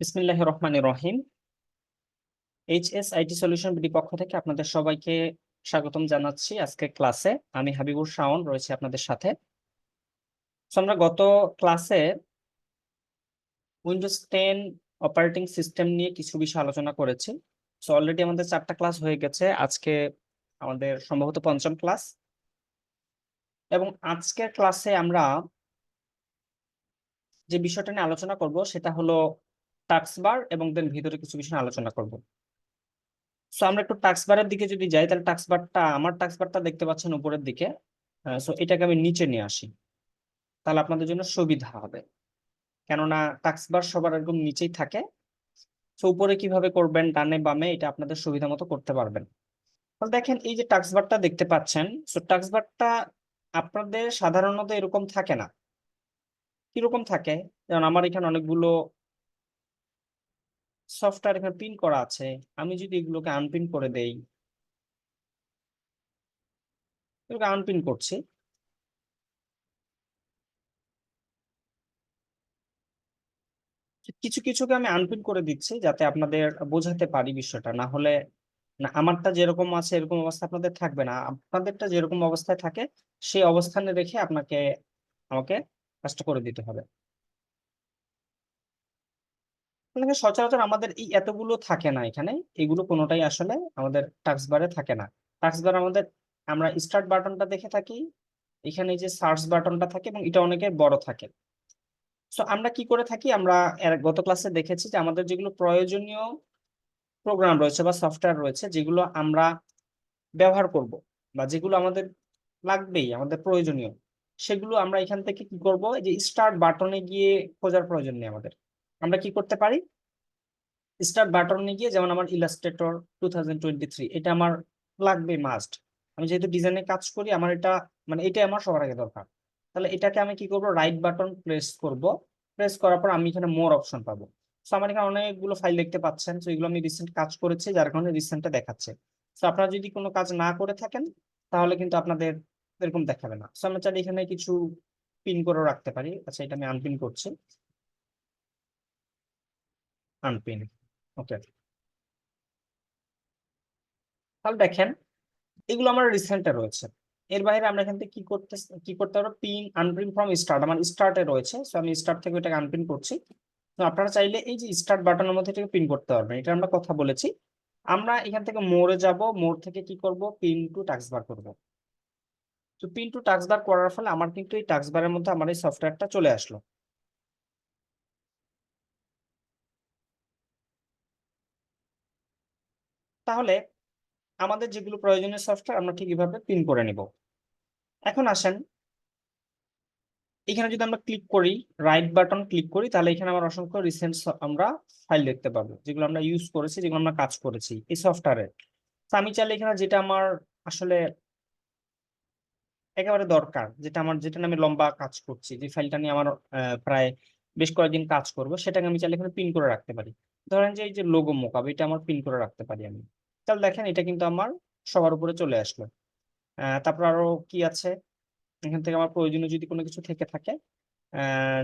বিসমিল্লাহ রহমান রহিম। H S IT solution BD পক্ষ থেকে আপনাদের সবাইকে স্বাগতম জানাচ্ছি আজকে ক্লাসে। আমি হাবিবুর শাওন, রয়েছে আপনাদের সাথে। আমরা গত ক্লাসে উইন্ডোজ টেন অপারেটিং সিস্টেম নিয়ে কিছু বিষয় আলোচনা করেছি। সো অলরেডি আমাদের চারটা ক্লাস হয়ে গেছে। আজকে আমাদের সম্ভবত পঞ্চম ক্লাস। এবং আজকের ক্লাসে আমরা যে বিষয়টা নিয়ে আলোচনা করব সেটা হলো টাস্ক বার এবং দেন ভিতরে কিছু বিষয় আলোচনা করব। সো আমরা একটু টাস্ক বারের দিকে যদি যাই, তাহলে টাস্ক বারটা আমার টাস্ক বারটা দেখতে পাচ্ছেন উপরের দিকে। সো এটাকে আমি নিচে নিয়ে আসি। তাহলে আপনাদের জন্য সুবিধা হবে। কেননা টাস্ক বার সবার একদম নিচেই থাকে। তো উপরে কীভাবে করবেন, ডানে বামে, এটা আপনাদের সুবিধা মতো করতে পারবেন। দেখেন, এই যে টাস্ক বারটা দেখতে পাচ্ছেন সো টাস্ক বারটা আপনাদের সাধারণত এরকম থাকে না। কীরকম থাকে? যেমন আমার এখানে অনেকগুলো সফটওয়্যার এখানে পিন করা আছে। আমি যদি এগুলোকে আনপিন করে দেই, এগুলোকে আনপিন করছি। কিছু কিছুকে আমি আনপিন করে দিচ্ছি যাতে আপনাদের বোঝাতে পারি বিষয়টা। না হলে না, আমারটা যেরকম আছে এরকম অবস্থা আপনাদের থাকবে না। আপনাদেরটা যেরকম অবস্থায় থাকে, সেই অবস্থানে রেখে আপনাকে, আমাকে কাজটা করে দিতে হবে। মানে সচরাচর আমাদের এই এতগুলো থাকে না এখানে। এগুলো কোনোটাই আসলে আমাদের টাক্স বারে থাকে না। টাক্স বার আমাদের, আমরা স্টার্ট বাটনটা দেখে থাকি, এখানে যে সার্চ বাটনটা থাকে এবং এটা অনেকের বড় থাকে। সো আমরা কি করে থাকি? আমরা গত ক্লাসে দেখেছি যে আমাদের যেগুলো প্রয়োজনীয় প্রোগ্রাম রয়েছে বা সফটওয়্যার রয়েছে, যেগুলো আমরা ব্যবহার করব বা যেগুলো আমাদের লাগবেই, আমাদের প্রয়োজনীয়, সেগুলো আমরা এখান থেকে কি করব? এই যে স্টার্ট বাটনে গিয়ে খোঁজার প্রয়োজন নেই আমাদের। আমরা কি করতে পারি? স্টার্ট বাটনে গিয়ে যেমন আমার ইলাস্ট্রেটর টু এটা আমার লাগবে মাস্ট আমি যেহেতু ডিজাইনে কাজ করি, আমার এটা মানে এটাই আমার সবার আগে দরকার। তাহলে এটাকে আমি কি করব? রাইট বাটন প্রেস করব। প্রেস করার পর আমি এখানে মোর অপশন পাবো। সো আমার এখানে অনেকগুলো ফাইল দেখতে পাচ্ছেন। তো এগুলো আমি রিসেন্ট কাজ করেছি, যার কারণে রিসেন্টটা দেখাচ্ছে। তো আপনারা যদি কোনো কাজ না করে থাকেন, তাহলে কিন্তু আপনাদের এরকম দেখাবে না। সো আমরা চাইলে এখানে কিছু পিন করে রাখতে পারি। আচ্ছা এটা আমি আনপিন করছি। আনপিন ওকে তাহলে দেখেন, এগুলো আমার রিসেন্টে রয়েছে। এর বাইরে আমরা এখান থেকে কি করতে কি করতে পারব? পিন আনপ্রিন ফ্রম স্টার্ট আমার স্টার্টে রয়েছে সো আমি স্টার্ট থেকে এটাকে আনপিন করছি। তো আপনারা চাইলে এই যে স্টার্ট বাটনের মধ্যে এটাকে পিন করতে পারবেন, এটা আমরা কথা বলেছি। আমরা এখান থেকে মোড়ে যাব, মোড় থেকে কি করব? পিন টু টাক্স বার করব। তো পিন টু টাক্স বার করার ফলে আমার কিন্তু এই টাক্স বারের মধ্যে আমার এই সফটওয়্যারটা চলে আসলো। তাহলে আমাদের যেগুলো প্রয়োজনীয় সফটওয়্যার আমরা ঠিক এভাবে পিন করে নিব। এখন আসেন, এখানে যদি আমরা ক্লিক করি রাইট বাটন ক্লিক করি, তাহলে এখানে আমার অসংখ্য রিসেন্ট আমরা ফাইল দেখতে পাবো। যেগুলো আমরা ইউজ করেছি, যেগুলো আমরা কাজ করেছি এই সফটওয়্যারে তো আমি চাইলে এখানে যেটা আমার আসলে একেবারে দরকার, যেটা আমার, যেটা আমি লম্বা কাজ করছি, যে ফাইলটা নিয়ে আমার প্রায় বেশ কয়েকদিন কাজ করব, সেটাকে আমি চাইলে এখানে পিন করে রাখতে পারি। ধরেন যে এই যে লোগো মোকাব, এটা আমার পিন করে রাখতে পারি আমি। তাহলে দেখেন এটা কিন্তু আমার সবার উপরে চলে আসলো। তারপর আরও কি আছে? এখান থেকে আমার প্রয়োজনীয় যদি কোনো কিছু থেকে থাকে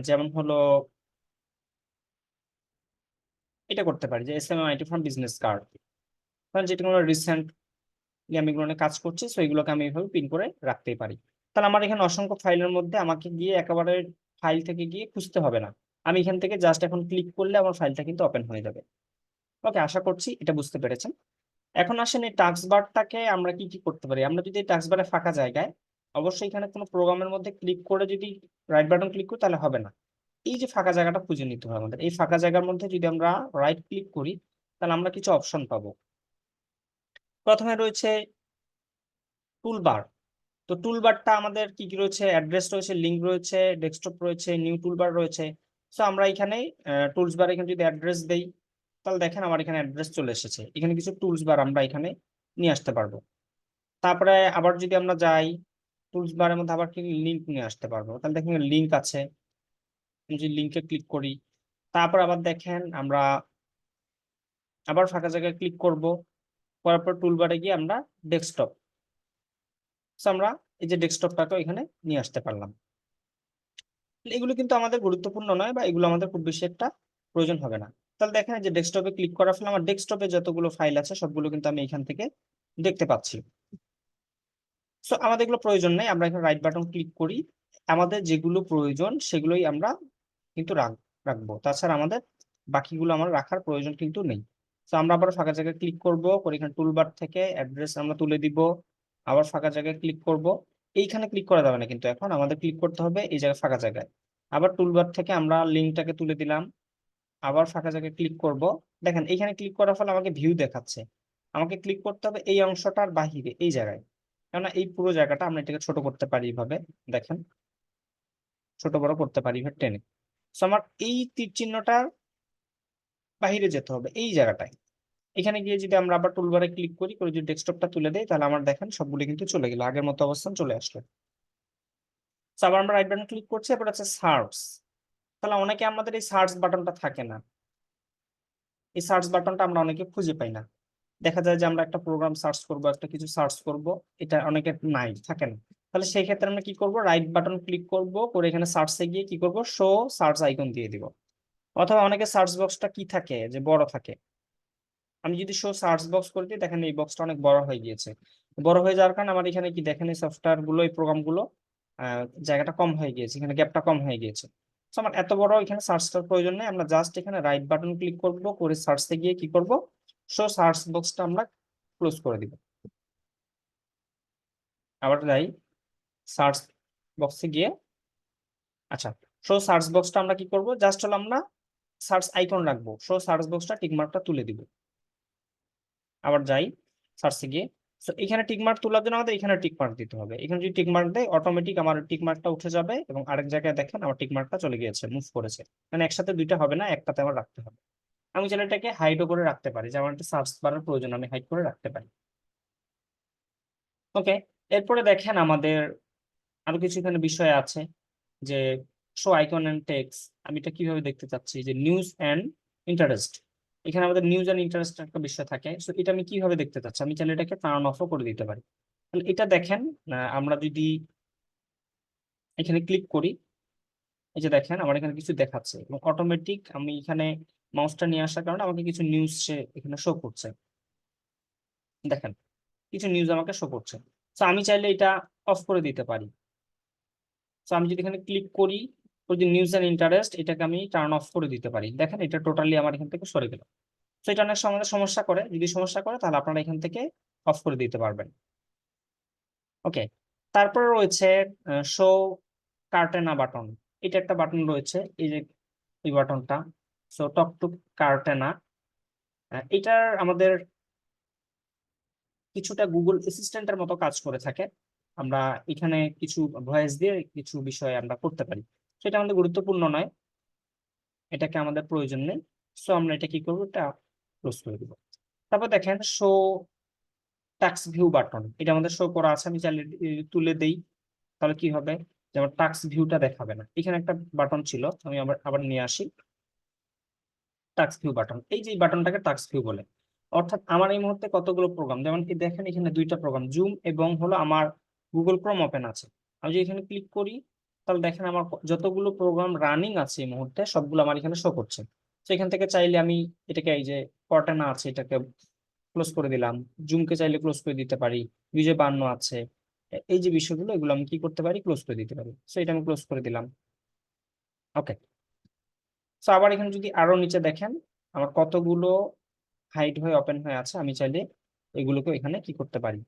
যেমন হলো এটা করতে পারি যে S M IT from business card কারণ যেটা কোনো রিসেন্ট আমি এগুলো কাজ করছি সো এগুলোকে আমি এইভাবে পিন করে রাখতেই পারি। তাহলে আমার এখানে অসংখ্য ফাইলের মধ্যে আমাকে গিয়ে একেবারে ফাইল থেকে গিয়ে খুঁজতে হবে না। আমি এখান থেকে জাস্ট এখন ক্লিক করলে আমার ফাইলটা কিন্তু ওপেন হয়ে যাবে। ওকে আশা করছি এটা বুঝতে পেরেছেন। এখন আসেন এই টাস্ক বারটাকে আমরা কি কি করতে পারি? আমরা যদি টাস্ক বারে ফাঁকা জায়গায় অবশ্যই এখানে কোনো প্রোগ্রামের মধ্যে ক্লিক করে যদি রাইট বাটন ক্লিক করি তাহলে হবে না। এই যে ফাঁকা জায়গাটা খুঁজে নিতে হবে আমাদের। এই ফাঁকা জায়গার মধ্যে যদি আমরা রাইট ক্লিক করি তাহলে আমরা কিছু অপশন পাবো। প্রথমে রয়েছে টুলবার তো টুলবারটা আমাদের কি কি রয়েছে? অ্যাড্রেস রয়েছে লিঙ্ক রয়েছে ডেস্কটপ রয়েছে নিউ টুলবার রয়েছে। সো আমরা এখানে টুলস বার এখানে যদি অ্যাড্রেস দেই, তাহলে দেখেন আমার এখানে অ্যাড্রেস চলে এসেছে। এখানে কিছু টুলস বার আমরা এখানে নিয়ে আসতে পারব। তারপরে আবার যদি আমরা যাই টুলস বারের মধ্যে আবার কি লিঙ্ক নিয়ে আসতে পারব? তাহলে দেখেন লিঙ্ক আছে। যদি লিঙ্কে ক্লিক করি, তারপর আবার দেখেন আমরা আবার ফাঁকা জায়গায় ক্লিক করব। করার পর টুলবারে গিয়ে আমরা ডেস্কটপ আমরা এই যে ডেস্কটপটাকে এখানে নিয়ে আসতে পারলাম। এগুলো কিন্তু আমাদের গুরুত্বপূর্ণ নয় বা এগুলো আমাদের খুব বেশি একটা প্রয়োজন হবে না। তাহলে দেখেন যে ডেস্কটপে ক্লিক করার ফলে আমার ডেস্কটপে যতগুলো ফাইল আছে সবগুলো কিন্তু আমি এখান থেকে দেখতে পাচ্ছি। সো আমাদের এগুলো প্রয়োজন নেই, আমরা এখানে রাইট বাটন ক্লিক করি। আমাদের যেগুলো প্রয়োজন সেগুলোই আমরা কিন্তু রাখ, রাখব। তাছাড়া আমাদের বাকিগুলো আমার রাখার প্রয়োজন কিন্তু নেই। তো আমরা আবার ফাঁকা জায়গায় ক্লিক করব, করে এখানে টুলবার থেকে অ্যাড্রেস আমরা তুলে দিব, আবার ফাঁকা জায়গায় ক্লিক করব। এইখানে ক্লিক করা যাবে না কিন্তু। এখন আমাদের ক্লিক করতে হবে এই জায়গায় ফাঁকা জায়গায়। আবার টুলবার থেকে আমরা লিঙ্কটাকে তুলে দিলাম। আবার ফাঁকা জায়গায় ক্লিক করব। দেখেন, এইখানে ক্লিক করার ফলে আমাকে ভিউ দেখাচ্ছে। আমাকে ক্লিক করতে হবে এই অংশটার বাহিরে, এই জায়গায়। কেননা এই পুরো জায়গাটা আমরা এটাকে ছোট করতে পারি এইভাবে। দেখেন, ছোট বড় করতে পারি টেনে। তো আমার এই তীর চিহ্নটার বাহিরে যেতে হবে, এই জায়গাটায়। এখানে গিয়ে যদি আমরা আবার টুলবারে ক্লিক করি, করে যদি ডেস্কটপটা তুলে দেই, তাহলে আমার দেখেন সবগুলো কিন্তু চলে গেল। আগের মতো অবস্থান চলে আসলো। আবার আমরা রাইট বাটন ক্লিক করছি, এরপর আছে সার্চ তাহলে অনেকে আমাদের এই সার্চ বাটনটা থাকে না। এই সার্চ বাটনটা আমরা অনেকে খুঁজে পাই না। দেখা যায় যে আমরা একটা প্রোগ্রাম সার্চ করব, একটা কিছু সার্চ করব, এটা অনেকের নাই, থাকে না। তাহলে সেই ক্ষেত্রে আমরা কি করব? রাইট বাটন ক্লিক করব, করে এখানে সার্চে গিয়ে কি করব? শো সার্চ আইকন দিয়ে দিব। অথবা অনেকে সার্চ বক্সটা কি থাকে? যে বড় থাকে। আমি যদি শো সার্চ বক্স করে দিই, দেখেন এই বক্সটা অনেক বড় হয়ে গিয়েছে। বড় হয়ে যাওয়ার কারণে আমার এখানে কি দেখেন এই সফটওয়্যারগুলো, এই প্রোগ্রামগুলো জায়গাটা কম হয়ে গিয়েছে, এখানে গ্যাপটা কম হয়ে গিয়েছে। আমার এত বড় এখানে সার্চটার প্রয়োজন নেই, আমরা জাস্ট এখানে রাইট বাটন ক্লিক করব, করে সার্চে গিয়ে কি করব? শো সার্চ বক্সটা আমরা ক্লোজ করে দিব। আবার যাই সার্চ বক্সে গিয়ে আচ্ছা শো সার্চ বক্সটা আমরা কি করব? জাস্ট হলো আমরা সার্চ আইকন রাখব শো সার্চ বক্সটা টিকমার্কটা তুলে দিব। আবার যাই সার্চে গিয়ে। সো এখানে টিকমার্ক তোলার জন্য আমাদের এখানে টিকমার্ক দিতে হবে। এখানে যদি টিকমার্ক দেয় অটোমেটিক আমার টিকমার্কটা উঠে যাবে এবং আরেক জায়গায় দেখেন আমার টিকমার্কটা চলে গিয়েছে মুভ করেছে। মানে একসাথে দুইটা হবে না, একটাতে আমার রাখতে হবে। আমি চাইলে এটাকে হাইডও করে রাখতে পারি যেমন একটা সার্চ বারের প্রয়োজন, আমি হাইড করে রাখতে পারি। ওকে এরপরে দেখেন আমাদের আরও কিছু এখানে বিষয় আছে, যে শো আইকন অ্যান্ড টেক্স আমি এটা কীভাবে দেখতে চাচ্ছি? যে নিউজ অ্যান্ড ইন্টারেস্ট এখানে আমাদের নিউজ অ্যান্ড ইন্টারেস্ট একটা বিষয় থাকে। সো এটা আমি কীভাবে দেখতে চাচ্ছি? আমি চাইলে এটাকে টার্ন অফও করে দিতে পারি। তাহলে এটা দেখেন আমরা যদি এখানে ক্লিক করি, এই যে দেখেন, আমার এখানে কিছু দেখাচ্ছে এবং অটোমেটিক আমি এখানে মাউসটা নিয়ে আসার কারণে আমাকে কিছু নিউজ সে এখানে শো করছে। দেখেন, কিছু নিউজ আমাকে শো করছে। তো আমি চাইলে এটা অফ করে দিতে পারি। তো আমি যদি এখানে ক্লিক করি যদি নিউজ অ্যান্ড ইন্টারেস্ট এটাকে আমি টার্ন অফ করে দিতে পারি। দেখেন, এটা টোটালি আমার এখান থেকে সরে গেল। তো এটা অনেক সময় সমস্যা করে। যদি সমস্যা করে, তাহলে আপনারা এখান থেকে অফ করে দিতে পারবেন। ওকে তারপরে রয়েছে শো কার্টেনা বাটন এটা একটা বাটন রয়েছে, এই যে, এই বাটনটা সো টক টু কার্টেনা এটার আমাদের কিছুটা গুগল অ্যাসিস্ট্যান্টের মতো কাজ করে থাকে। আমরা এখানে কিছু ভয়েস দিয়ে কিছু বিষয় আমরা করতে পারি। সেটা আমাদের গুরুত্বপূর্ণ নয়। এটাকে আমাদের প্রয়োজন নেই। সো আমরা এটা কি করব? এটা ক্লোজ করে দিব। তারপর দেখেন শো টাক্স ভিউ বাটন এটা আমাদের শো করা আছে, আমি চাইলে তুলে দেই। তাহলে কি হবে? যেমন টাক্স ভিউটা দেখাবে না। এখানে একটা বাটন ছিল, আমি আবার আবার নিয়ে আসি। টাক্স ভিউ বাটন এই যে বাটনটাকে টাক্স ভিউ বলে। অর্থাৎ আমার এই মুহূর্তে কতগুলো প্রোগ্রাম যেমন কি দেখেন, এখানে দুইটা প্রোগ্রাম জুম এবং হলো আমার গুগল ক্রোম ওপেন আছে। আমি যদি এখানে ক্লিক করি তাহলে দেখেন আমার যতগুলো প্রোগ্রাম রানিং আছে এই মুহূর্তে, সবগুলো আমার এখানে শো করছে। তো এখান থেকে চাইলে আমি এটাকে এই যে কর্টানা আছে এটাকে ক্লোজ করে দিলাম। জুমকে চাইলে ক্লোজ করে দিতে পারি। বিজয় বান্ন আছে এই যে বিষয়গুলো, এগুলো আমি কি করতে পারি? ক্লোজ করে দিতে পারি। সো এটা আমি ক্লোজ করে দিলাম। ওকে সো আবার এখানে যদি আরও নিচে দেখেন, আমার কতগুলো হাইড হয়ে ওপেন হয়ে আছে, আমি চাইলে এগুলোকে এখানে কি করতে পারি?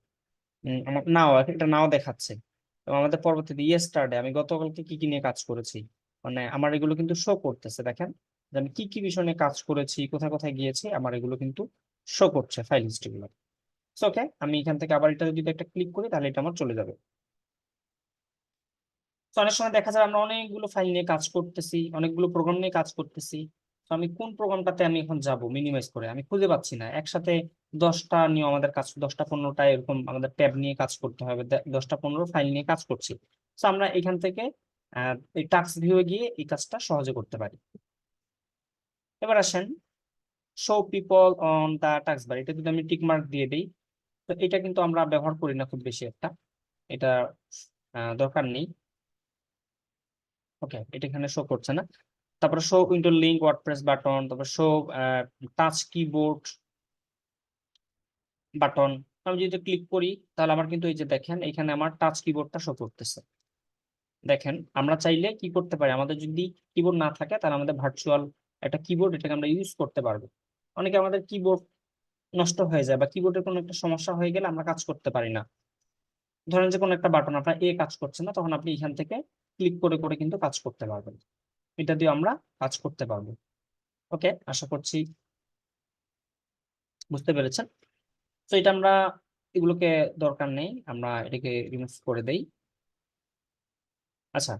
আমার নাও এটা নাও দেখাচ্ছে। এবং আমাদের পরবর্তীতে ইয়েস্টারডে আমি গতকালকে কি কি নিয়ে কাজ করেছি? মানে আমার এগুলো কিন্তু শো করতেছে, দেখেন। যে আমি কি কি বিষয় নিয়ে কাজ করেছি, কোথায় কোথায় গিয়েছি, আমার এগুলো কিন্তু শো করছে ফাইল হিস্ট্রি গুলো। ওকে আমি এখান থেকে আবার এটা যদি একটা ক্লিক করি, তাহলে এটা আমার চলে যাবে। অনেক সময় দেখা যায় আমরা অনেকগুলো ফাইল নিয়ে কাজ করতেছি, অনেকগুলো প্রোগ্রাম নিয়ে কাজ করতেছি। তো আমি কোন প্রোগ্রামটাতে আমি এখন যাব? মিনিমাইজ করে। আমি খুঁজে পাচ্ছি না। একসাথে দশটা নিয়ে আমাদের কাজ, দশটা পনেরোটা এরকম আমাদের ট্যাব নিয়ে কাজ করতে হবে। দশটা পনেরো ফাইল নিয়ে কাজ করছি। তো আমরা এখান থেকে এই টাস্ক ভিউয়ে গিয়ে এই কাজটা সহজে করতে পারি। এবার আসেন show people on the tax বার এটা যদি আমি টিক মার্ক দিয়ে দিই, তো এটা কিন্তু আমরা ব্যবহার করি না খুব বেশি একটা। এটা দরকার নেই। ওকে এটা এখানে শো করছে না। তারপরে শো উইন্ডো লিঙ্ক ওয়ার্ডপ্রেস বাটন তারপরে শো টাচ কিবোর্ড বাটন আমি যদি ক্লিক করি, তাহলে আমার কিন্তু এই যে দেখেন, এখানে আমার টাচ কিবোর্ডটা শো করতেছে। দেখেন, আমরা চাইলে কি করতে পারি? আমাদের যদি কিবোর্ড না থাকে, তাহলে আমাদের ভার্চুয়াল একটা কিবোর্ড এটাকে আমরা ইউজ করতে পারব। অনেকে আমাদের কিবোর্ড নষ্ট হয়ে যায় বা কিবোর্ডের কোনো একটা সমস্যা হয়ে গেলে আমরা কাজ করতে পারি না। ধরেন যে কোনো একটা বাটন আপনার এ কাজ করছে না, তখন আপনি এখান থেকে ক্লিক করে করে কিন্তু কাজ করতে পারবেন। এটা দিয়ে আমরা কাজ করতে পারব। ওকে আশা করছি বুঝতে পেরেছেন? তো এটা আমরা এগুলোকে দরকার নেই, আমরা এটাকে রিমুভ করে দেই। আচ্ছা।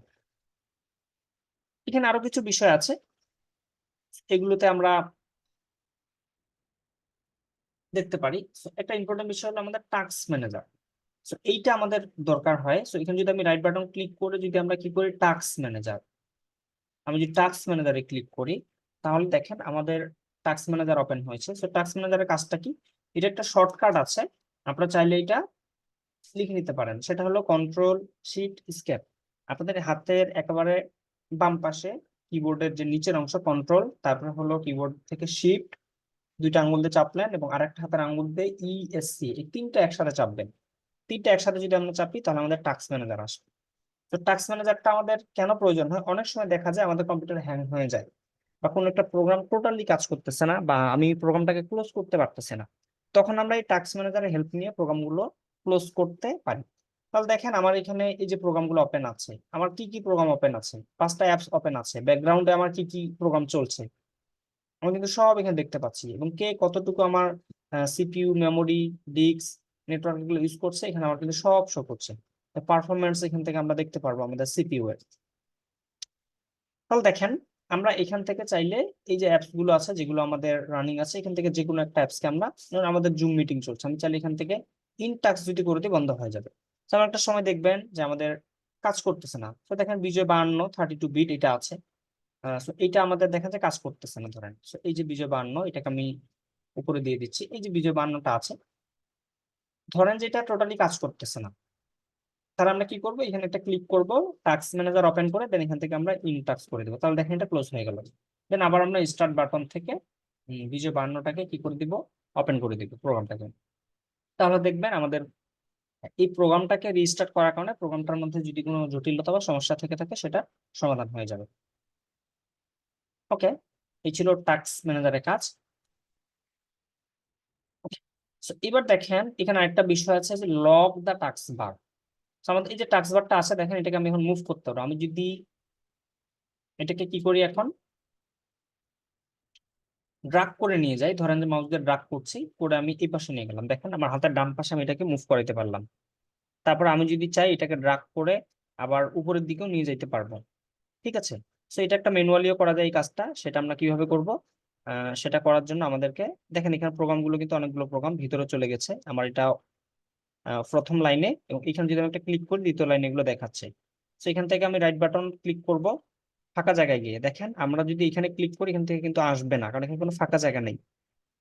এখানে আরও কিছু বিষয় আছে। এগুলোতে আমরা দেখতে পারি। একটা ইম্পর্টেন্ট বিষয় হলো আমাদের টাস্ক ম্যানেজার সো এইটা আমাদের দরকার হয়। সো এখানে যদি আমি রাইট বাটন ক্লিক করে যদি আমরা কি করি? টাস্ক ম্যানেজার আমি যদি টাস্ক ম্যানেজারে ক্লিক করি, তাহলে দেখেন আমাদের টাস্ক ম্যানেজার ওপেন হয়েছে। সো টাস্ক ম্যানেজারের কাজটা কি? এটা একটা শর্টকাট আছে। আপনারা চাইলে এটা লিখে নিতে পারেন। সেটা হলো কন্ট্রোল শিট স্কেপ আপনাদের হাতের একেবারে বাম পাশে কিবোর্ডের যে নিচের অংশ কন্ট্রোল তারপরে হলো কিবোর্ড থেকে শিফট দুইটা আঙ্গুল দিয়ে চাপলেন এবং আরেকটা হাতের আঙ্গুল দিয়ে ইএসসি এই তিনটা একসাথে চাপবেন। তিনটা একসাথে যদি আমরা চাপি, তাহলে আমাদের টাস্ক ম্যানেজার আসবে। তো টাস্ক ম্যানেজারটা আমাদের কেন প্রয়োজন হয়? অনেক সময় দেখা যায় আমাদের কম্পিউটার হ্যাং হয়ে যায় বা কোনো একটা প্রোগ্রাম টোটালি কাজ করতেছে না বা আমি প্রোগ্রামটাকে ক্লোজ করতে পারতেছি না। তখন আমরা এই টাস্ক ম্যানেজারের হেল্প নিয়ে প্রোগ্রামগুলো ক্লোজ করতে পারি। তাহলে দেখেন আমার এখানে এই যে প্রোগ্রামগুলো ওপেন আছে, আমার কি কি প্রোগ্রাম ওপেন আছে? পাঁচটা অ্যাপস ওপেন আছে ব্যাকগ্রাউন্ডে আমার কি কি প্রোগ্রাম চলছে? আমি কিন্তু সব এখানে দেখতে পাচ্ছি এবং কে কতটুকু আমার সিপিইউ মেমোরি ডিস্ক নেটওয়ার্কগুলো ইউজ করছে, এখানে আমার কিন্তু সব শো করছে। পারফরমেন্স এখান থেকে আমরা দেখতে পারব আমাদের সিপিইউ এর। তাহলে দেখেন আমরা এখান থেকে চাইলে এই যে অ্যাপসগুলো আছে, যেগুলো আমাদের রানিং আছে, এখান থেকে যে কোনো একটা অ্যাপসকে আমরা আমাদের জুম মিটিং চলছে, আমি চাইলে এখান থেকে ইন টাক্স যদি করে দিই বন্ধ হয়ে যাবে। তো একটা সময় দেখবেন যে আমাদের কাজ করতেছে না। তো দেখেন বিজয় বাহান্ন থার্টি টু বিট এটা আছে। সো এটা আমাদের দেখা যায় কাজ করতেছে না, ধরেন। এই যে বিজয় বাহান্ন এটাকে আমি উপরে দিয়ে দিচ্ছি। এই যে বিজয় বাহান্নটা আছে, ধরেন যে এটা টোটালি কাজ করতেছে না। তাহলে আমরা কি করব? এখানে একটা ক্লিক করব টাক্স ম্যানেজার ওপেন করে দেন এখান থেকে আমরা ইন টাক্স করে দেবো। তাহলে দেখেন এটা ক্লোজ হয়ে গেল। দেন আবার আমরা স্টার্ট বাটন থেকে বিজয় বাহান্নটাকে কি করে দিব? ওপেন করে দিব প্রোগ্রামটাকে তাহলে দেখবেন আমাদের এই প্রোগ্রামটাকে রিস্টার্ট করার কারণে প্রোগ্রামটার মধ্যে যদি কোনো জটিলতা বা সমস্যা থেকে থাকে, সেটা সমাধান হয়ে যাবে। ওকে এই ছিল টাক্স ম্যানেজারের কাজ। এবার দেখেন, এখানে আরেকটা বিষয় আছে যে লগ দ্য টাক্স বার আমাদের এই যে টাস্ক বারটা আছে, দেখেন এটাকে আমি এখন মুভ করতে পারব। আমি যদি এটাকে কি করি এখন? ড্রাগ করে নিয়ে যাই। ধরেন যে মাউস দিয়ে ড্রাগ করছি, করে আমি এই পাশে নিয়ে গেলাম। দেখেন আমার হাতের ডান পাশে আমি এটাকে মুভ করাইতে পারলাম। তারপর আমি যদি চাই, এটাকে ড্রাগ করে আবার উপরের দিকেও নিয়ে যেতে পারব। ঠিক আছে? তো এটা একটা ম্যানুয়ালিও করা যায় এই কাজটা। সেটা আমরা কীভাবে করব? সেটা করার জন্য আমাদেরকে, দেখেন এখানে প্রোগ্রামগুলো কিন্তু অনেকগুলো প্রোগ্রাম ভিতরে চলে গেছে। আমার এটা প্রথম লাইনে এবং এখানে যদি আমি একটা ক্লিক করি, দ্বিতীয় লাইনে এগুলো দেখাচ্ছে। তো এখান থেকে আমি রাইট বাটন ক্লিক করব ফাঁকা জায়গায় গিয়ে। দেখেন, আমরা যদি এখানে ক্লিক করি, এখান থেকে কিন্তু আসবে না, কারণ এখানে কোনো ফাঁকা জায়গা নেই।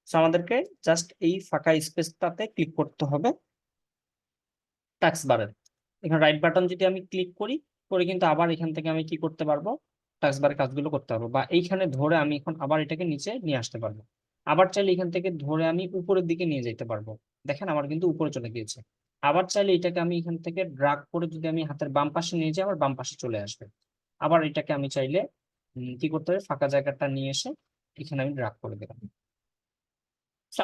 তো আমাদেরকে জাস্ট এই ফাঁকা স্পেসটাতে ক্লিক করতে হবে টাক্স বারের এখানে রাইট বাটন যদি আমি ক্লিক করি, করে কিন্তু আবার এখান থেকে আমি কি করতে পারব? টাস্ক বারের কাজগুলো করতে পারব বা এইখানে ধরে আমি এখন আবার এটাকে নিচে নিয়ে আসতে পারব। আবার চাইলে এখান থেকে ধরে আমি উপরের দিকে নিয়ে যেতে পারব। দেখেন আমার কিন্তু উপরে চলে গিয়েছে। আবার চাইলে এটাকে আমি এখান থেকে ড্রাগ করে যদি আমি হাতের বাম পাশে নিয়ে যাই, আবার বাম পাশে চলে আসবে। আবার এটাকে আমি চাইলে কি করতে হবে? ফাঁকা জায়গাটা নিয়ে এসে এখানে আমি ড্রাগ করে দিলাম।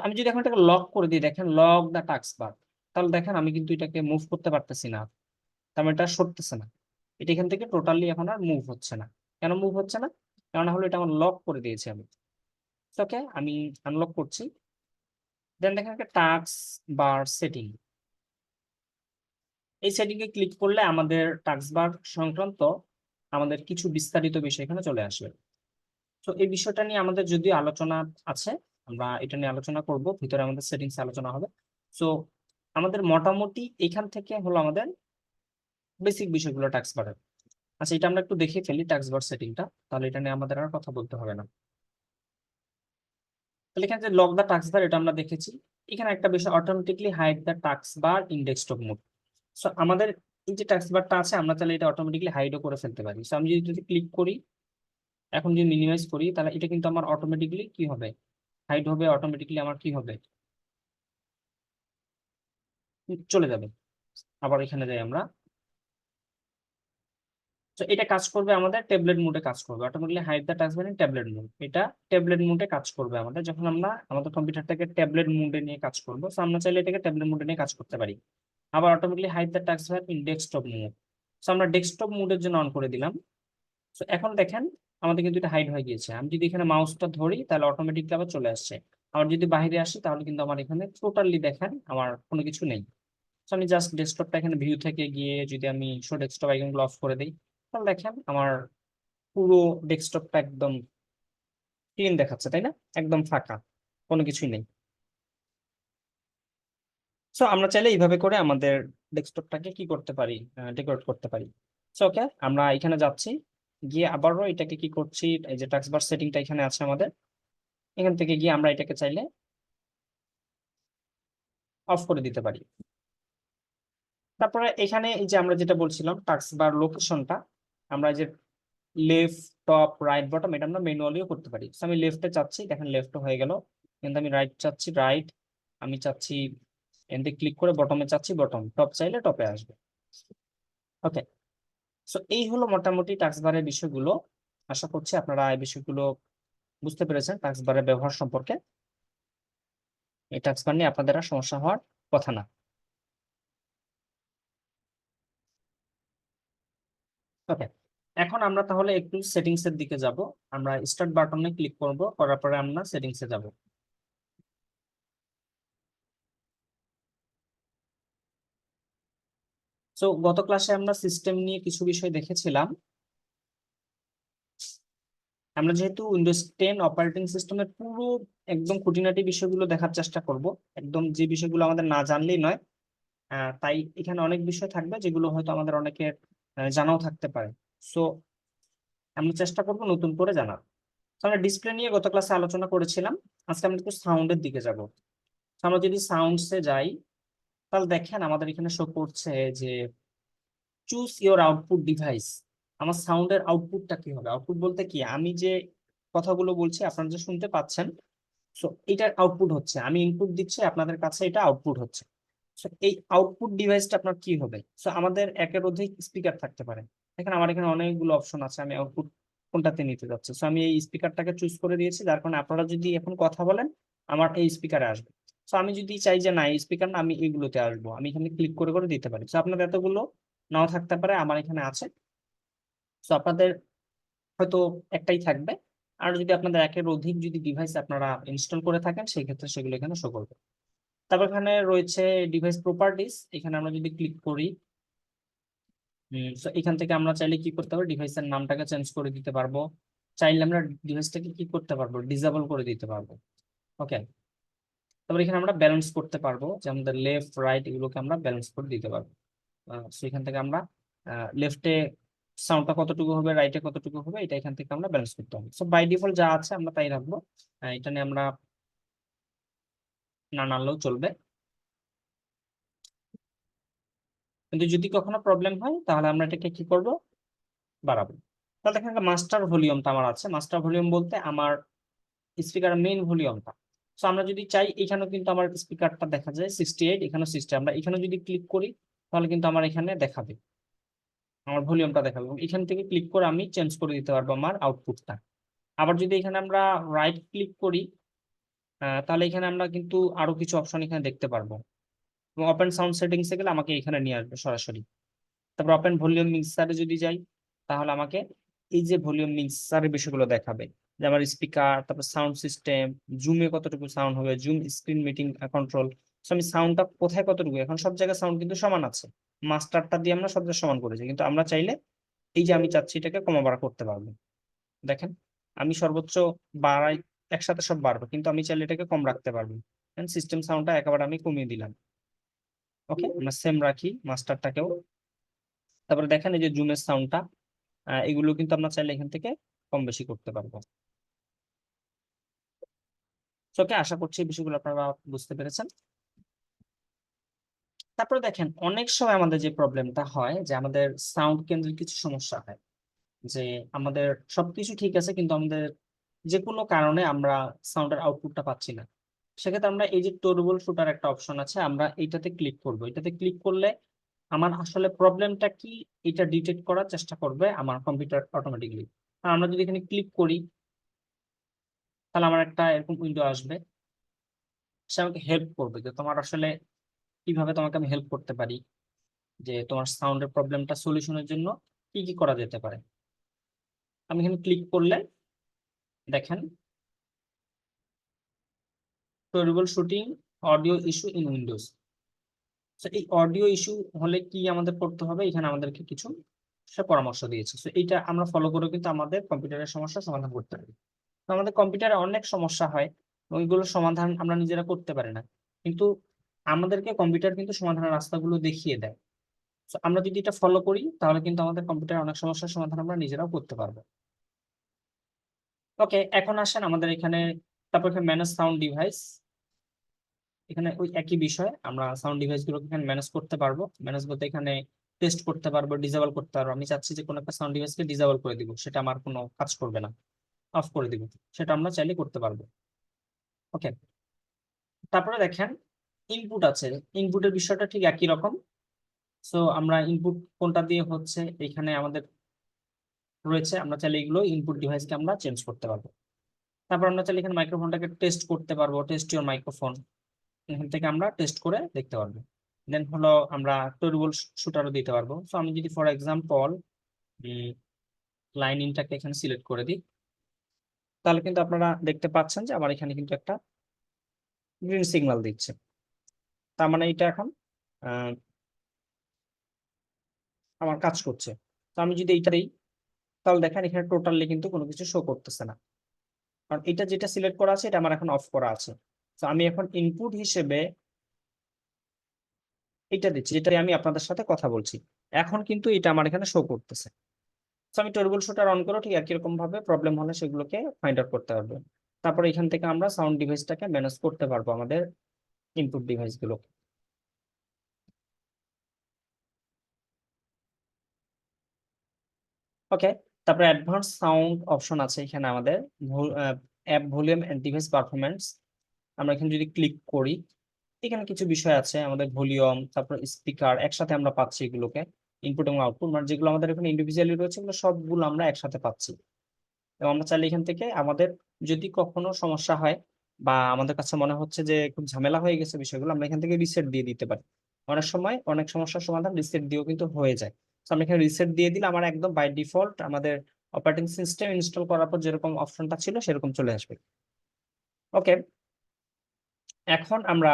আমি যদি এখন এটাকে লক করে দিই, দেখেন লক দা টাস্ক বার তাহলে দেখেন আমি কিন্তু এটাকে মুভ করতে পারতেছি না। তার মানে এটা সরতেছে না। এটা এখান থেকে টোটালি এখন আর মুভ হচ্ছে না। কেন মুভ হচ্ছে না? কারণ হলো এটা আমার লক করে দিয়েছি আমি। ওকে আমি আনলক করছি। দেন দেখেন একটা টাস্ক বার সেটিং এই সেটিং ক্লিক করলে আমাদের টাক্স বার সংক্রান্ত আমাদের কিছু বিস্তারিত বিষয় এখানে চলে আসবে। তো এই বিষয়টা নিয়ে আমাদের যদিও আলোচনা আছে, আমরা এটা নিয়ে আলোচনা করব, ভিতরে আমাদের সেটিংস আলোচনা হবে। সো আমাদের মোটামুটি এখান থেকে হলো আমাদের বেসিক বিষয়গুলো টাক্স বারের আচ্ছা এটা আমরা একটু দেখে ফেলি টাক্স বার সেটিংটা তাহলে এটা নিয়ে আমাদের আর কথা বলতে হবে না। তাহলে এখানে যে লক দা টাস্ক বার এটা আমরা দেখেছি, এখানে একটা বিষয় automatically hide the task bar in desktop mode so আমাদের যে টাস্ক বারটা আছে, আমরা তাহলে এটা অটোমেটিকলি হাইডও করে ফেলতে পারি। সো আমি যদি যদি ক্লিক করি, এখন যদি মিনিমাইজ করি, তাহলে এটা কিন্তু আমার অটোমেটিকলি কি হবে? হাইড হবে অটোমেটিকলি আমার কি হবে? চলে যাবে। আবার এখানে যাই আমরা। তো এটা কাজ করবে আমাদের ট্যাবলেট মোডে কাজ করবে। Automatically hide the task bar tablet mode এটা ট্যাবলেট মোডে কাজ করবে আমাদের। যখন আমরা আমাদের কম্পিউটারটাকে ট্যাবলেট মোডে নিয়ে কাজ করব সো আমরা চাইলে এটাকে ট্যাবলেট মোডে নিয়ে কাজ করতে পারি। আবার automatically hide the task bar in desktop mode so আমরা ডেস্কটপ মোডের জন্য অন করে দিলাম। সো এখন দেখেন আমাদের কিন্তু এটা হাইড হয়ে গিয়েছে। আমি যদি এখানে মাউসটা ধরি, তাহলে অটোমেটিকলি আবার চলে আসছে। আবার যদি বাইরে আসি, তাহলে কিন্তু আমার এখানে টোটালি দেখেন আমার কোনো কিছু নেই। তো আমি জাস্ট ডেস্কটপটা এখানে ভিউ থেকে গিয়ে যদি আমি শো ডেস্কটপ আইকনগুলো অফ করে দিই দেখেন আমার পুরো ডেস্কটপটা একদম ক্লিন দেখাচ্ছে, তাই না? একদম ফাঁকা, কোনো কিছুই নেই। সো আমরা চাইলে এইভাবে করে আমাদের ডেস্কটপটাকে কি করতে পারি? ডেকোরেট করতে পারি। সো ওকে আমরা এখানে যাচ্ছি, গিয়ে আবারও এটাকে কি করছি? এই যে টাস্কবার সেটিংটা এখানে আছে আমাদের। এখান থেকে গিয়ে আমরা এটাকে চাইলে অফ করে দিতে পারি। তারপরে এখানে এই যে আমরা যেটা বলছিলাম টাস্কবার লোকেশনটা আমরা যে লেফট টপ রাইট বটম এটা আমরা ম্যানুয়ালিও করতে পারি। আমি লেফটে চাচ্ছি, দেখেন লেফট হয়ে গেল। কিন্তু আমি রাইট চাচ্ছি রাইট আমি চাচ্ছি এনতে ক্লিক করে বটমে চাচ্ছি বটম টপ চাইলে টপে আসবে। ওকে সো এই হলো মোটামুটি টাস্কবারের বিষয়গুলো। আশা করছি আপনারা এই বিষয়গুলো বুঝতে পেরেছেন টাস্কবারের ব্যবহার সম্পর্কে। এই টাস্কবার নিয়ে আপনাদের আর সমস্যা হওয়ার কথা না। ওকে এখন আমরা তাহলে একটু সেটিংস এর দিকে যাব। আমরা স্টার্ট বাটনে ক্লিক করব, করার পরে আমরা সেটিংস এ যাব। সো গত ক্লাসে আমরা সিস্টেম নিয়ে কিছু বিষয় দেখেছিলাম। আমরা যেহেতু উইন্ডোজ টেন অপারেটিং সিস্টেমের পুরো একদম খুঁটিনাটি বিষয়গুলো দেখার চেষ্টা করব। একদম যে বিষয়গুলো আমাদের না জানলেই নয় তাই এখানে অনেক বিষয় থাকবে যেগুলো হয়তো আমাদের অনেকের জানাও থাকতে পারে। সো আমরা চেষ্টা করব নতুন করে জানার। তো আমরা ডিসপ্লে নিয়ে গত ক্লাসে আলোচনা করেছিলাম। আজকে আমরা একটু সাউন্ডের দিকে যাব। আমরা যদি সাউন্ডসে যাই, তাহলে দেখেন আমাদের এখানে শো করছে যে চুজ ইওর আউটপুট ডিভাইস আমার সাউন্ডের আউটপুটটা কি হবে? আউটপুট বলতে কি? আমি যে কথাগুলো বলছি, আপনারা যে শুনতে পাচ্ছেন সো এটার আউটপুট হচ্ছে। আমি ইনপুট দিচ্ছি, আপনাদের কাছে এটা আউটপুট হচ্ছে। সো এই আউটপুট ডিভাইসটা আপনার কি হবে? সো আমাদের একের অধিক স্পিকার থাকতে পারে। দেখেন আমার এখানে অনেকগুলো অপশন আছে, আমি আউটপুট কোনটাতে নিতে যাচ্ছি। সো আমি এই স্পিকারটাকে চুজ করে দিয়েছি, যার কারণে আপনারা যদি এখন কথা বলেন, আমার এই স্পিকারে আসবে। সো আমি যদি চাই যে না, এই স্পিকার না আমি এইগুলোতে আসব, আমি এখানে ক্লিক করে করে দিতে পারি। সো আপনাদের এতগুলো নাও থাকতে পারে, আমার এখানে আছে। সো আপনাদের হয়তো একটাই থাকবে। আর যদি আপনাদের একের অধিক যদি ডিভাইস আপনারা ইনস্টল করে থাকেন, সেই ক্ষেত্রে সেগুলো এখানে শো করবে। তারপর এখানে রয়েছে ডিভাইস প্রপার্টিস এখানে আমরা যদি ক্লিক করি সো এখান থেকে আমরা চাইলে কি করতে পারব? ডিভাইসের নামটাকে চেঞ্জ করে দিতে পারব। চাইলে আমরা ডিভাইসটাকে কি করতে পারব? ডিসেবল করে দিতে পারব। ওকে তারপর এখানে আমরা ব্যালেন্স করতে পারব। যে আমাদের লেফট রাইট এগুলোকে আমরা ব্যালেন্স করে দিতে পারব। সো এখান থেকে আমরা লেফটে সাউন্ডটা কতটুকু হবে রাইটে কতটুকু হবে, এটা এখান থেকে আমরা ব্যালেন্স করতে হবে সো বাই ডিফল্ট যা আছে আমরা তাই রাখব। এটা নিয়ে আমরা না নাড়লেও চলবে। কিন্তু যদি কখনো প্রবলেম হয়, তাহলে আমরা এটাকে কি করব? বাড়াবো। তাহলে দেখেন মাস্টার ভলিউমটা আমার আছে। মাস্টার ভলিউম বলতে আমার স্পিকার মেইন ভলিউমটা সো আমরা যদি চাই, এখানেও কিন্তু আমার স্পিকারটা দেখা যায় সিক্সটি এইট এখানে সিক্সটি আমরা এখানে যদি ক্লিক করি, তাহলে কিন্তু আমার এখানে দেখাবে। আমার ভলিউমটা দেখাবে। এবং এখান থেকে ক্লিক করে আমি চেঞ্জ করে দিতে পারব আমার আউটপুটটা আবার যদি এখানে আমরা রাইট ক্লিক করি তাহলে এখানে আমরা কিন্তু আরও কিছু অপশন এখানে দেখতে পারব। এবং ওপেন সাউন্ড সেটিংসে গেলে আমাকে এখানে নিয়ে আসবে সরাসরি। তারপর ওপেন ভলিউম মিক্সারে যদি যাই, তাহলে আমাকে এই যে ভলিউম মিক্সারের বিষয়গুলো দেখাবে। যে আমার স্পিকার তারপর সাউন্ড সিস্টেম জুমে কতটুকু সাউন্ড হবে জুম স্ক্রিন মিটিং কন্ট্রোল আমি সাউন্ডটা কোথায় কতটুকু? এখন সব জায়গায় সাউন্ড কিন্তু সমান আছে। মাস্টারটা দিয়ে আমরা সব জায়গায় সমান করেছি। কিন্তু আমরা চাইলে এই যে আমি চাচ্ছি, এটাকে কমা বাড়া করতে পারব। দেখেন, আমি সর্বোচ্চ বাড়াই, একসাথে সব বাড়বে। কিন্তু আমি চাইলে এটাকে কম রাখতে পারব। সিস্টেম সাউন্ডটা একেবারে আমি কমিয়ে দিলাম। ওকে আমরা সেম রাখি মাস্টারটাকেও তারপরে দেখেন এই যে জুমের সাউন্ডটা এগুলো কিন্তু আমরা চাইলে এখান থেকে কম বেশি করতে পারব। ওকে আশা করছি বিষয়গুলো আপনারা বুঝতে পেরেছেন। তারপরে দেখেন অনেক সময় আমাদের যে প্রবলেমটা হয় যে আমাদের সাউন্ড কেন্দ্রের কিছু সমস্যা হয় যে আমাদের সবকিছু ঠিক আছে কিন্তু আমাদের যে কোনো কারণে আমরা সাউন্ডের আউটপুটটা পাচ্ছি না। সেক্ষেত্রে আমরা এই যে টোরেবল শুটার একটা অপশন আছে, আমরা এইটাতে ক্লিক করব। এটাতে ক্লিক করলে আমার আসলে প্রবলেমটা কি এটা ডিটেক্ট করার চেষ্টা করবে আমার কম্পিউটার অটোমেটিকলি। আমরা যদি এখানে ক্লিক করি, তাহলে আমার একটা এরকম উইন্ডো আসবে। সে আমাকে হেল্প করবে যে তোমার আসলে কীভাবে তোমাকে আমি হেল্প করতে পারি, যে তোমার সাউন্ডের প্রবলেমটা সলিউশনের জন্য কি কি করা যেতে পারে। আমি এখানে ক্লিক করলে দেখেন troubleshooting audio issue in Windows এই অডিও ইস্যু হলে কি আমাদের করতে হবে? এখানে আমাদেরকে কিছু সে পরামর্শ দিয়েছে। তো এইটা আমরা ফলো করে কিন্তু আমাদের কম্পিউটারের সমস্যা সমাধান করতে পারি। তো আমাদের কম্পিউটারে অনেক সমস্যা হয় ওইগুলোর সমাধান আমরা নিজেরা করতে পারি না। কিন্তু আমাদেরকে কম্পিউটার কিন্তু সমাধানের রাস্তাগুলো দেখিয়ে দেয়। তো আমরা যদি এটা ফলো করি, তাহলে কিন্তু আমাদের কম্পিউটারে অনেক সমস্যার সমাধান আমরা নিজেরাও করতে পারব। ওকে এখন আসেন আমাদের এখানে তারপর এখানে ম্যানেজ সাউন্ড ডিভাইস এখানে ওই একই বিষয়, আমরা সাউন্ড ডিভাইস গুলোকে এখানে ম্যানেজ করতে পারব। ম্যানেজ বলতে এখানে টেস্ট করতে পারব ডিসেবল করতে পারব। আমি চাচ্ছি যে কোনো একটা সাউন্ড ডিভাইসকে ডিসেবল করে দিব, সেটা আমার কোনো কাজ করবে না। অফ করে দিব, সেটা আমরা চাইলে করতে পারব। ওকে তারপরে দেখেন ইনপুট আছে। ইনপুটের বিষয়টা ঠিক একই রকম। সো আমরা ইনপুট কোনটা দিয়ে হচ্ছে, এখানে আমাদের রয়েছে। আমরা চাইলে এগুলো ইনপুট ডিভাইসকে আমরা চেঞ্জ করতে পারব। তারপর আমরা চাইলে এখানে মাইক্রোফোনটাকে টেস্ট করতে পারব টেস্ট ইউর মাইক্রোফোন এখান থেকে আমরা টেস্ট করে দেখতে পারব। দেন হলো আমরা টোরেবল শুটারও দিতে পারব। সো আমি যদি ফর এক্সাম্পল লাইন ইনটাকে এখানে সিলেক্ট করে দিই, তাহলে কিন্তু আপনারা দেখতে পাচ্ছেন যে আমার এখানে কিন্তু একটা গ্রিন সিগন্যাল দিচ্ছে। তার মানে এটা এখন আমার কাজ করছে। তো আমি যদি এইটা দিই, তাহলে দেখেন এখানে টোটালি কিন্তু কোনো কিছু শো করতেছে না। কারণ এটা যেটা সিলেক্ট করা আছে, এটা আমার এখন অফ করা আছে। তো আমি এখন ইনপুট হিসেবে এটা দিচ্ছি যেটা আমি আপনাদের সাথে কথা বলছি। এখন কিন্তু এটা আমার এখানে শো করতেছে। তো আমি টোরেবল শুটার অন করো, ঠিক একই রকম ভাবে প্রবলেম হলে সেগুলোকে ফাইন্ড আউট করতে পারব তারপর এখান থেকে আমরা সাউন্ড ডিভাইসটাকে ম্যানেজ করতে পারব আমাদের ইনপুট ডিভাইসগুলো। ওকে তারপরে অ্যাডভান্স সাউন্ড অপশন আছে এখানে আমাদের app volume and device performance আমরা এখানে যদি ক্লিক করি, এখানে কিছু বিষয় আছে, আমাদের ভলিউম তারপর স্পিকার একসাথে আমরা পাচ্ছি এগুলোকে ইনপুট এবং আউটপুট মানে যেগুলো আমাদের এখানে ইন্ডিভিজুয়ালি রয়েছে, এগুলো সবগুলো আমরা একসাথে পাচ্ছি। এবং আমরা চাইলে এখান থেকে আমাদের যদি কখনো সমস্যা হয়, বা আমাদের কাছে মনে হচ্ছে যে খুব ঝামেলা হয়ে গেছে বিষয়গুলো, আমরা এখান থেকে রিসেট দিয়ে দিতে পারি। অনেক সময় অনেক সমস্যার সমাধান রিসেট দিয়েও কিন্তু হয়ে যায়। তো আমি এখানে রিসেট দিয়ে দিলে আমার একদম বাই ডিফল্ট আমাদের অপারেটিং সিস্টেম ইনস্টল করার পর যেরকম অপশনটা ছিল সেরকম চলে আসবে। ওকে এখন আমরা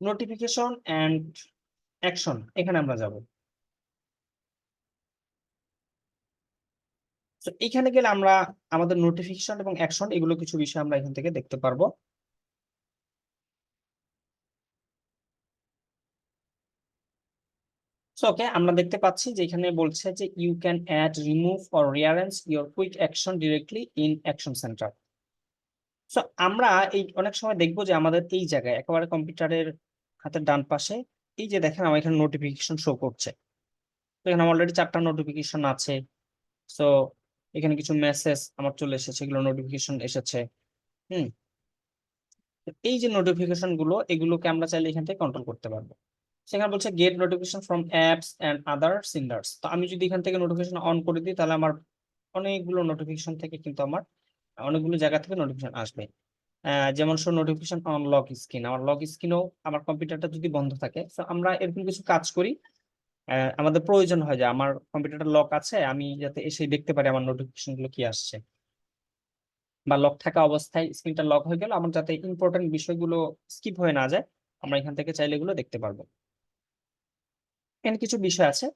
নোটিফিকেশন অ্যান্ড অ্যাকশন এখানে আমরা যাব। এখানে গেলে আমরা আমাদের নোটিফিকেশন এবং অ্যাকশন এগুলো কিছু বিষয় আমরা এখান থেকে দেখতে পারব। ওকে আমরা দেখতে পাচ্ছি যে এখানে বলছে যে you can add remove or rearrange your quick action directly in action centre so আমরা এই অনেক সময় দেখব যে আমাদের এই জায়গায় একেবারে কম্পিউটারের হাতের ডান পাশে, এই যে দেখেন আমার এখানে নোটিফিকেশন শো করছে। এখানে অলরেডি চারটা নোটিফিকেশন আছে। সো এখানে কিছু মেসেজ আমার চলে এসেছে এগুলো নোটিফিকেশন এসেছে। হুম। এই যে নোটিফিকেশনগুলো, এগুলোকে আমরা চাইলে এখান থেকে কন্ট্রোল করতে পারব। সেখানে বলছে get notification from apps and other senders তো আমি যদি এখান থেকে নোটিফিকেশন অন করে দিই, তাহলে আমার অনেকগুলো নোটিফিকেশন থেকে কিন্তু আমার অনেকগুলো জায়গা থেকে নোটিফিকেশন আসবে। যেমন show notification on lock screen আমার লক স্ক্রিনও আমার কম্পিউটারটা যদি বন্ধ থাকে তো আমরা এরকম কিছু কাজ করি। আমাদের প্রয়োজন হয় যে আমার কম্পিউটারটা লক আছে, আমি যাতে এসে দেখতে পারি আমার নোটিফিকেশনগুলো কি আসছে। বা লক থাকা অবস্থায় স্ক্রিনটা লক হয়ে গেল, আমার যাতে ইম্পর্টেন্ট বিষয়গুলো স্কিপ হয়ে না যায়, আমরা এখান থেকে চাইলে এগুলো দেখতে পারব। এখানে কিছু বিষয় আছে।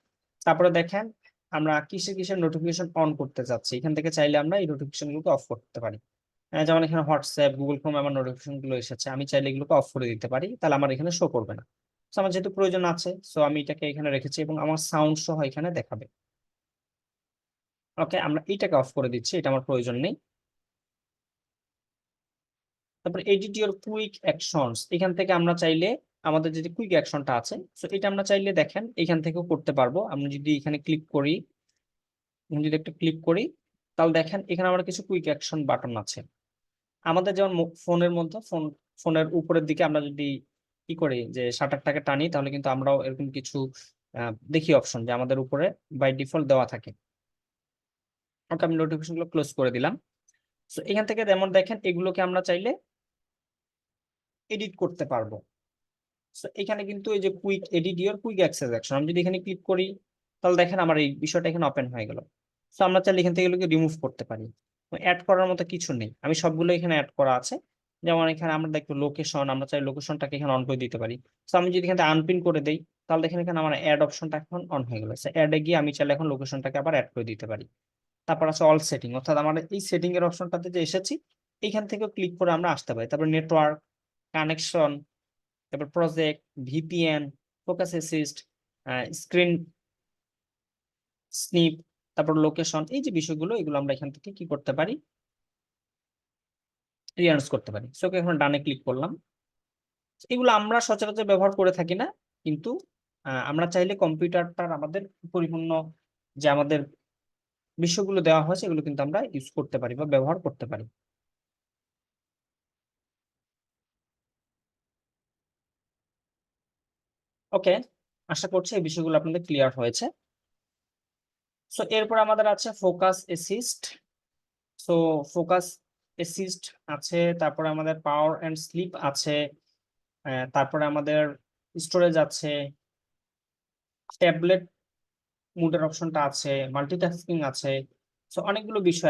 তারপরে দেখেন, আমরা কিসের কিসের নোটিফিকেশন অন করতে চাচ্ছি এখান থেকে চাইলে আমরা এই নোটিফিকেশন গুলোকে অফ করতে পারি। যেমন এখানে হোয়াটসঅ্যাপ গুগল ক্রোম আমার নোটিফিকেশনগুলো এসেছে। আমি চাইলে এগুলোকে অফ করে দিতে পারি। তাহলে আমার এখানে শো করবে না। তো আমার যেহেতু প্রয়োজন আছে সো আমি এটাকে এখানে রেখেছি এবং আমার সাউন্ড সহ এখানে দেখাবে। ওকে আমরা এইটাকে অফ করে দিচ্ছি। এটা আমার প্রয়োজন নেই। তারপরে এডিট ইউর কুইক অ্যাকশনস এখান থেকে আমরা চাইলে আমাদের যে কুইক অ্যাকশনটা আছে সো এটা আমরা চাইলে দেখেন, এখান থেকেও করতে পারব। আমরা যদি এখানে ক্লিক করি আমি যদি একটা ক্লিক করি, তাহলে দেখেন, এখানে আমার কিছু কুইক অ্যাকশন বাটন আছে। আমাদের যেমন ফোনের মধ্যে ফোন ফোনের উপরের দিকে আমরা যদি কি করি, যে শাটারটাকে টানি, তাহলে কিন্তু আমরাও এরকম কিছু দেখি অপশন যে আমাদের উপরে বাই ডিফল্ট দেওয়া থাকে। ওকে, আমি নোটিফিকেশনগুলো ক্লোজ করে দিলাম। সো এখান থেকে যেমন দেখেন, এগুলোকে আমরা চাইলে এডিট করতে পারব। এখানে কিন্তু এই যে quick edit your quick access action আমি যদি এখানে ক্লিক করি, তাহলে দেখেন আমার এই বিষয়টা এখানে ওপেন হয়ে গেল। সো আমরা চাইলে এখান থেকে এগুলোকে রিমুভ করতে পারি। অ্যাড করার মতো কিছু নেই। আমি সবগুলো এখানে অ্যাড করা আছে। যেমন এখানে আমরা দেখব লোকেশন আমরা চাই লোকেশনটাকে এখানে অন করে দিতে পারি। সো আমি যদি এখানে আনপিন করে দেই, তাহলে দেখেন এখানে আমার অ্যাড অপশনটা এখন অন হয়ে গেল। অ্যাডে গিয়ে আমি চাইলে এখন লোকেশনটাকে আবার অ্যাড করে দিতে পারি। তারপর আছে অল সেটিং অর্থাৎ আমার এই সেটিং এর অপশনটাতে যে এসেছি, এখান থেকে ক্লিক করে আমরা আসতে পারি। তারপর নেটওয়ার্ক কানেকশন তারপর project VPN focus assist screen snip তারপর লোকেশন এই যে বিষয়গুলো, এগুলো আমরা এখান থেকে কি করতে পারি? রিয়ার্নস করতে পারি। সো এখন ডানে ক্লিক করলাম। এগুলো আমরা সচরাচর ব্যবহার করে থাকি না, কিন্তু আমরা চাইলে কম্পিউটারটার আমাদের পরিপূর্ণ যে আমাদের বিষয়গুলো দেওয়া হয়েছে এগুলো কিন্তু আমরা ইউজ করতে পারি বা ব্যবহার করতে পারি। ওকে, আশা করছি এই বিষয়গুলো আপনাদের ক্লিয়ার হয়েছে। সো এরপর আমাদের আছে focus assist so focus assist আছে, তারপরে আমাদের পাওয়ার অ্যান্ড স্লিপ আছে তারপরে আমাদের স্টোরেজ আছে ট্যাবলেট মুডের অপশনটা আছে মাল্টিটাস্কিং আছে। সো অনেকগুলো বিষয়